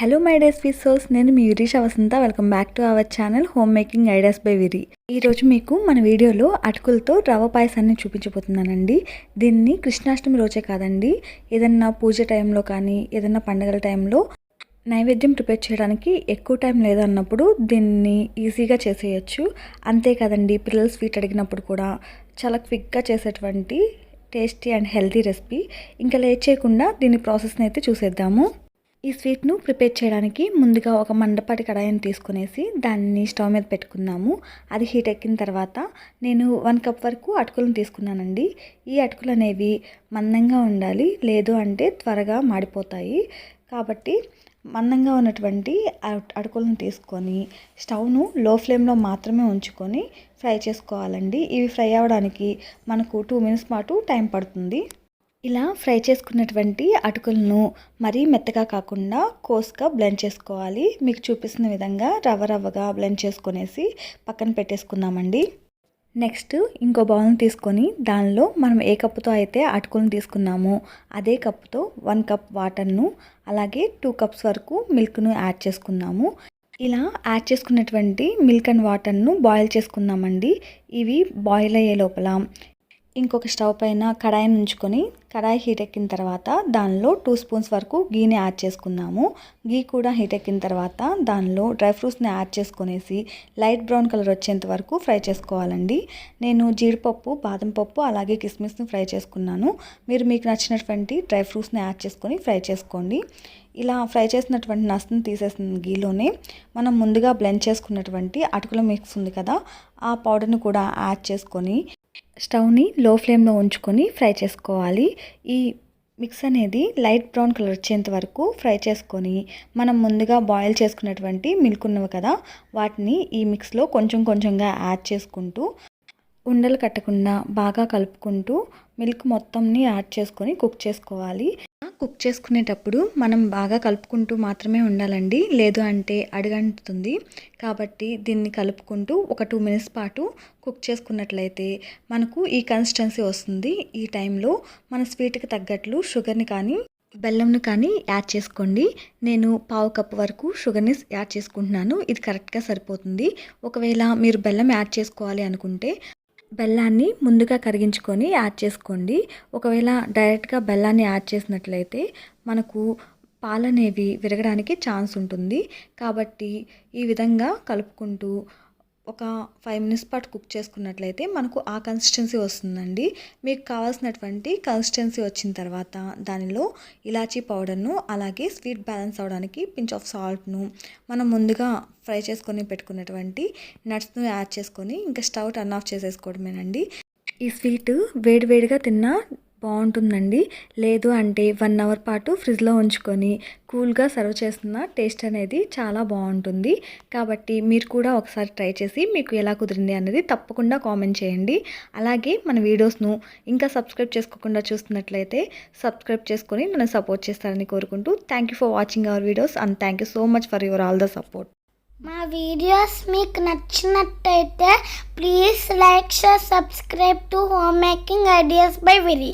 Hello my days with నేను మీ Virisha Vasantha. Welcome back to our channel home making ideas by Viri ఈరోజు మీకు మన వీడియోలో అటుకులతో రవ్వ పాయసాన్ని చూపించబోతున్నానండి. దీన్ని కృష్ణాష్టమి రోజే కాదండి. ఏదన్నా పూజ టైంలో కానీ ఏదన్నా పండగల టైంలో నైవేద్యం ప్రిపేర్ చేయడానికి ఎక్కువ టైం లేదన్నప్పుడు దీన్ని ఈజీగా చేసేయచ్చు. అంతేకాదండి పిల్లలు స్వీట్ అడిగినప్పుడు కూడా చాలా క్విక్గా చేసేటువంటి టేస్టీ అండ్ హెల్తీ రెసిపీ. ఇంకా లేట్ చేయకుండా దీని ప్రాసెస్ని అయితే చూసేద్దాము. ఈ స్వీట్ను ప్రిపేర్ చేయడానికి ముందుగా ఒక మండపాటి కడాయిని తీసుకునేసి దాన్ని స్టవ్ మీద పెట్టుకున్నాము. అది హీట్ ఎక్కిన తర్వాత నేను వన్ కప్ వరకు అటుకులను తీసుకున్నానండి. ఈ అటుకులు అనేవి మందంగా ఉండాలి లేదు అంటే త్వరగా మాడిపోతాయి. కాబట్టి మందంగా ఉన్నటువంటి అటు- అటుకులను తీసుకొని స్టవ్ను లో ఫ్లేమ్లో మాత్రమే ఉంచుకొని ఫ్రై చేసుకోవాలండి. ఇవి ఫ్రై అవ్వడానికి మనకు టూ మినిట్స్ పాటు టైం పడుతుంది. ఇలా ఫ్రై చేసుకున్నటువంటి అటుకులను మరీ మెత్తగా కాకుండా కోస్గా బ్లెండ్ చేసుకోవాలి. మీకు చూపిస్తున్న విధంగా రవ్వ రవ్వగా బ్లెండ్ చేసుకునేసి పక్కన పెట్టేసుకుందామండి. నెక్స్ట్ ఇంకో బౌల్ని తీసుకొని దానిలో మనం ఏ కప్పుతో అయితే అటుకులను తీసుకున్నామో అదే కప్పుతో వన్ కప్ వాటర్ను అలాగే టూ కప్స్ వరకు మిల్క్ను యాడ్ చేసుకున్నాము ఇలా యాడ్ చేసుకున్నటువంటి మిల్క్ అండ్ వాటర్ను బాయిల్ చేసుకుందామండి. ఇవి బాయిల్ అయ్యే లోపల ఇంకొక స్టవ్ పైన కడాయిని ఉంచుకొని కడాయి హీట్ ఎక్కిన తర్వాత దానిలో టూ స్పూన్స్ వరకు గీని యాడ్ చేసుకున్నాము గీ కూడా హీట్ ఎక్కిన తర్వాత దానిలో డ్రై ఫ్రూట్స్ని యాడ్ చేసుకునేసి లైట్ బ్రౌన్ కలర్ వచ్చేంత వరకు ఫ్రై చేసుకోవాలండి. నేను జీడిపప్పు బాదం పప్పు అలాగే కిస్మిస్ని ఫ్రై చేసుకున్నాను. మీరు మీకు నచ్చినటువంటి డ్రై ఫ్రూట్స్ని యాడ్ చేసుకొని ఫ్రై చేసుకోండి. ఇలా ఫ్రై చేసినటువంటి నస్ని తీసేసిన గీలోనే మనం ముందుగా బ్లెండ్ చేసుకున్నటువంటి అటుకుల మిక్స్ ఉంది కదా ఆ పౌడర్ని కూడా యాడ్ చేసుకొని స్టవ్ని లో ఫ్లేమ్లో ఉంచుకొని ఫ్రై చేసుకోవాలి. ఈ మిక్స్ అనేది లైట్ బ్రౌన్ కలర్ వచ్చేంత వరకు ఫ్రై చేసుకొని మనం ముందుగా బాయిల్ చేసుకున్నటువంటి మిల్క్ ఉన్నవి కదా వాటిని ఈ మిక్స్లో కొంచెం కొంచెంగా యాడ్ చేసుకుంటూ ఉండలు కట్టకుండా బాగా కలుపుకుంటూ మిల్క్ మొత్తంని యాడ్ చేసుకొని కుక్ చేసుకోవాలి. కుక్ చేసుకునేటప్పుడు మనం బాగా కలుపుకుంటూ మాత్రమే ఉండాలండి. లేదు అంటే అడుగంటుతుంది. కాబట్టి దీన్ని కలుపుకుంటూ ఒక టూ మినిట్స్ పాటు కుక్ చేసుకున్నట్లయితే మనకు ఈ కన్సిస్టెన్సీ వస్తుంది. ఈ టైంలో మన స్వీట్కి తగ్గట్లు షుగర్ని కానీ బెల్లంను కానీ యాడ్ చేసుకోండి. నేను పావు కప్పు వరకు షుగర్ని యాడ్ చేసుకుంటున్నాను. ఇది కరెక్ట్గా సరిపోతుంది. ఒకవేళ మీరు బెల్లం యాడ్ చేసుకోవాలి అనుకుంటే బెల్లాన్ని ముందుగా కరిగించుకొని యాడ్ చేసుకోండి. ఒకవేళ డైరెక్ట్గా బెల్లాన్ని యాడ్ చేసినట్లయితే మనకు పాలనేవి విరగడానికి ఛాన్స్ ఉంటుంది. కాబట్టి ఈ విధంగా కలుపుకుంటూ ఒక ఫైవ్ మినిట్స్ పాటు కుక్ చేసుకున్నట్లయితే మనకు ఆ కన్సిస్టెన్సీ వస్తుందండి. మీకు కావాల్సినటువంటి కన్సిస్టెన్సీ వచ్చిన తర్వాత దానిలో ఇలాచీ పౌడర్ను అలాగే స్వీట్ బ్యాలెన్స్ అవడానికి పించ్ ఆఫ్ సాల్ట్ను మనం ముందుగా ఫ్రై చేసుకొని పెట్టుకున్నటువంటి నట్స్ను యాడ్ చేసుకొని ఇంకా స్టవ్ టర్న్ ఆఫ్ చేసేసుకోవడమేనండి. ఈ స్వీట్ వేడివేడిగా తిన్నా బాగుంటుందండి. లేదు అంటే వన్ అవర్ పాటు ఫ్రిడ్జ్లో ఉంచుకొని కూల్గా సర్వ్ చేస్తున్న టేస్ట్ అనేది చాలా బాగుంటుంది. కాబట్టి మీరు కూడా ఒకసారి ట్రై చేసి మీకు ఎలా కుదిరింది అనేది తప్పకుండా కామెంట్ చేయండి. అలాగే మన వీడియోస్ను ఇంకా సబ్స్క్రైబ్ చేసుకోకుండా చూస్తున్నట్లయితే సబ్స్క్రైబ్ చేసుకొని నన్ను సపోర్ట్ చేస్తారని కోరుకుంటూ thank you for watching our videos and thank you so much for your all the support. మా వీడియోస్ మీకు నచ్చినట్టయితే please like share subscribe to home making ideas by Viri